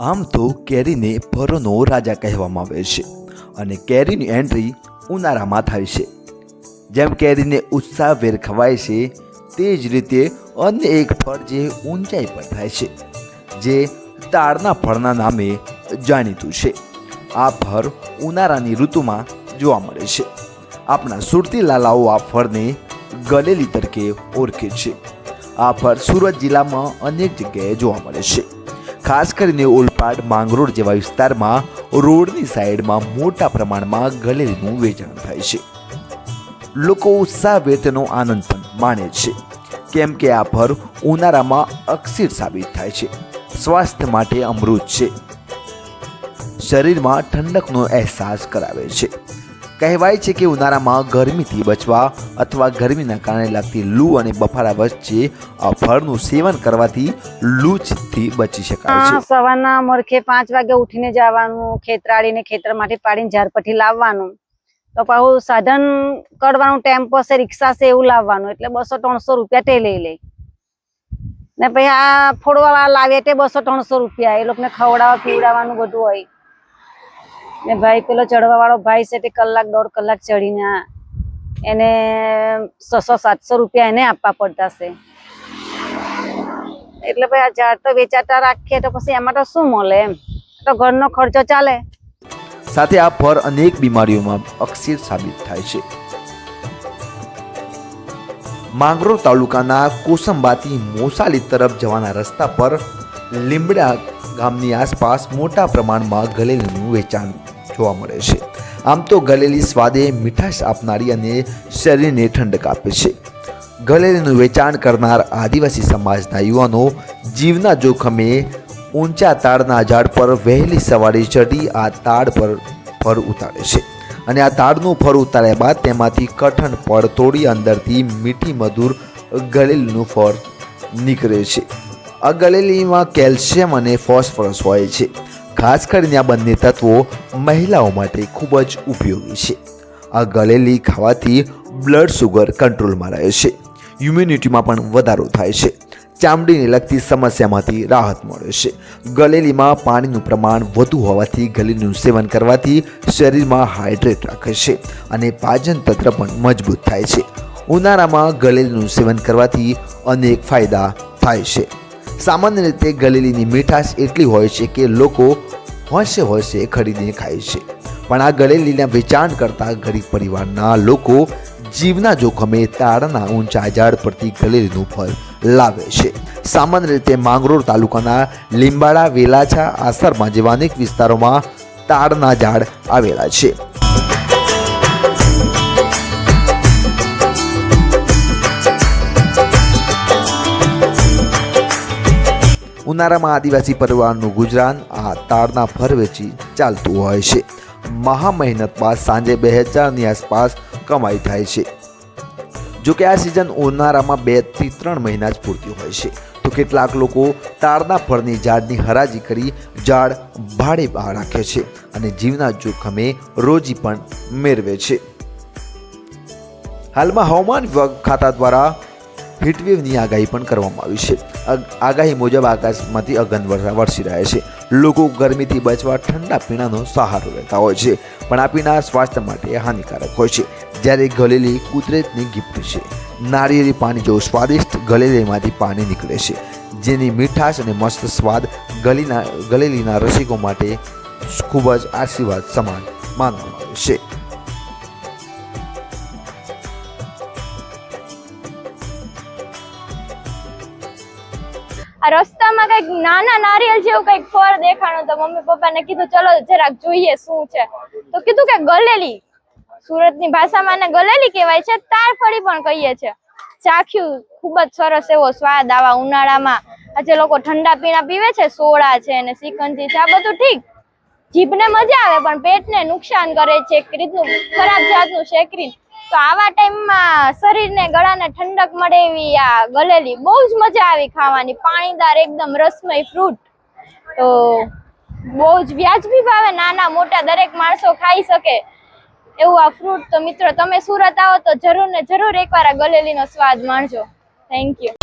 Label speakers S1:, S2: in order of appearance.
S1: આમ તો કેરીને ભરોનો રાજા કહેવામાં આવે છે અને કેરીની એન્ટ્રી ઉનાળામાં થાય છે. જેમ કેરીને ઉત્સાહભેર ખવાય છે, તે જ રીતે અન્ય એક ફળ જે ઊંચાઈ પર થાય છે, જે તાળના ફળના નામે જાણીતું છે. આ ફળ ઉનાળાની ઋતુમાં જોવા મળે છે. આપણા સુરતી લાલાઓ આ ફળને ગલેલી તરીકે ઓળખે છે. આ ફળ સુરત જિલ્લામાં અનેક જગ્યાએ જોવા મળે છે. ખાસ કરીને ઓલપાડ માંગરોળ જેવા વિસ્તારમાં રોડની સાઈડમાં મોટા પ્રમાણમાં ગલેરીનું વેચાણ થાય છે. લોકો ઉત્સાહભેર તેનો આનંદ પણ માણે છે. કેમ કે આ ફર ઉનાળામાં અક્ષીર સાબિત થાય છે. સ્વાસ્થ્ય માટે અમૃત છે. શરીરમાં ઠંડકનો અહેસાસ કરાવે છે. કહેવાય છે કે ઉનાળામાં ગરમીથી બચવા અથવા ગરમીના કારણે લાગતી લૂ અને બફારા વચ્ચે ફળનું સેવન કરવાથી લૂથી બચી શકાય છે.
S2: સવારના મરખે પાંચ વાગે ઉઠીને જવાનું, ખેતરાળીને ખેતરમાંથી પાડીને ઝારપટ્ટી લાવવાનું. તો પાછું સાધન કરવાનું ટેમ્પો છે રિક્ષા છે એવું લાવવાનું. એટલે બસો ત્રણસો રૂપિયા તે લઈ લે. ને પછી આ ફોડવા લાવીએ લાવે તે બસો ત્રણસો રૂપિયા. એ લોકોને ખવડાવવા, પીવડાવવાનું બધું હોય. ને ભાઈ પેલો ચડવા વાળો ભાઈ છે તે કલાક, દોઢ કલાક ચડીને એને છસો, સાતસો રૂપિયા એને આપવા પડતા છે. એટલે ભાઈ આ ઝાડ તો વેચાતા રાખીએ તો પછી એમાં તો શું મળે એમ? તો ઘરનો ખર્ચો ચાલે.
S1: સાથે આ ફળ અનેક બીમારીઓમાં અક્ષીર સાબિત થાય છે. માંગરોળ તાલુકાના કોસંબાથી મોસાલી તરફ જવાના રસ્તા પર લીમડા ગામની આસપાસ મોટા પ્રમાણમાં ગલેલીનું વેચાણ જોવા મળે છે. આમ તો ગલેલી સ્વાદે મીઠાશ આપનારી અને શરીરને ઠંડક આપે છે. ગલેલીનું વેચાણ કરનાર આદિવાસી સમાજના યુવાનો જીવના જોખમે ઊંચા તાડના ઝાડ પર વહેલી સવારે ચઢી આ તાડ પર ફળ ઉતારે છે. અને આ તાડનું ફળ ઉતાર્યા બાદ તેમાંથી કઠણ ફળ તોડી અંદરથી મીઠી મધુર ગલેલીનું ફળ નીકળે છે. આ ગલેલીમાં કેલ્શિયમ અને ફોસ્ફરસ હોય છે. ખાસ કરીને આ બંને તત્વો મહિલાઓ માટે ખૂબ જ ઉપયોગી છે. આ ગલેલી ખાવાથી બ્લડ સુગર કંટ્રોલમાં રહે છે. ઇમ્યુનિટીમાં પણ વધારો થાય છે. ચામડીને લગતી સમસ્યામાંથી રાહત મળે છે. ગલેલીમાં પાણીનું પ્રમાણ વધુ હોવાથી ગલેલીનું સેવન કરવાથી શરીરમાં હાઇડ્રેટ રાખે છે અને પાચન તંત્ર પણ મજબૂત થાય છે. ઉનાળામાં ગલેલીનું સેવન કરવાથી અનેક ફાયદા થાય છે. સામાન્ય રીતે ગલેલીની મીઠાશ એટલી હોય છે કે લોકો હોંશે હોંશે ખરીદીને ખાય છે. પણ આ ગલેલીના વેચાણ કરતા ગરીબ પરિવારના લોકો જીવના જોખમે તાળના ઊંચા ઝાડ પરથી ગલેલીનું ફળ લાવે છે. સામાન્ય રીતે માંગરોળ તાલુકાના લીંબાડા વેલાછા આસરમાં જેવા અનેક વિસ્તારોમાં તાડના ઝાડ આવેલા છે. ઉનાળામાં આદિવાસી પરિવારનું ગુજરાન આ તાળના ફર વેચી ચાલતું હોય છે. મહા મહેનત બાદ સાંજે બે હજારની આસપાસ કમાઈ થાય છે. જો કે આ સિઝન ઉનાળામાં બેથી ત્રણ મહિના જ પૂરતી હોય છે. તો કેટલાક લોકો તાળના ફળની ઝાડની હરાજી કરી ઝાડ ભાડે બહાર રાખે છે અને જીવના જોખમે રોજી પણ મેળવે છે. હાલમાં હવામાન વિભાગ ખાતા દ્વારા હીટવેવની આગાહી પણ કરવામાં આવી છે. આગાહી મુજબ આકાશમાંથી અગન વરસી રહ્યા છે. લોકો ગરમીથી બચવા ઠંડા પીણાનો સહારો લેતા હોય છે, પણ આ પીણા સ્વાસ્થ્ય માટે હાનિકારક હોય છે. જ્યારે ગલેલી કુદરતની ગિફ્ટ છે. નારિયેળી પાણી જેવું સ્વાદિષ્ટ ગલેલીમાંથી પાણી નીકળે છે, જેની મીઠાશ અને મસ્ત સ્વાદ ગલીના, ગલેલીના રસિકો માટે ખૂબ જ આશીર્વાદ સમાન માનવામાં આવે છે.
S3: આ રસ્તામાં કંઈક નાના નારિયેળ જેવું કંઈક ફળ દેખાણું તો મમ્મી પપ્પાને કીધું, ચલો જરાક જોઈએ શું છે. તો કીધું કે ગલેલી. સુરતની ભાષામાં એને ગલેલી કહેવાય છે. તારફળી પણ કહીએ છે. ચાખ્યું ખૂબ જ સરસ એવો સ્વાદ આવા ઉનાળામાં. આજે લોકો ઠંડા પીણા પીવે છે. સોડા છે ને સિકંજી છે. આ બધું ઠીક. જીભને મજા આવે, પણ પેટને નુકસાન કરે છે. એક રીતનું ખરાબ જાતનું શેકરી તો આવા ટાઈમમાં શરીરને ગળાને ઠંડક મળે એવી આ ગલેલી, બહુ જ મજા આવી ખાવાની. પાણીદાર એકદમ રસમય ફ્રૂટ તો બહુ જ વ્યાજબી ભાવે નાના મોટા દરેક માણસો ખાઈ શકે એવું આ ફ્રૂટ તો મિત્રો, તમે સુરત આવો તો જરૂર ને જરૂર એકવાર આ ગલેલીનો સ્વાદ માણજો. Thank you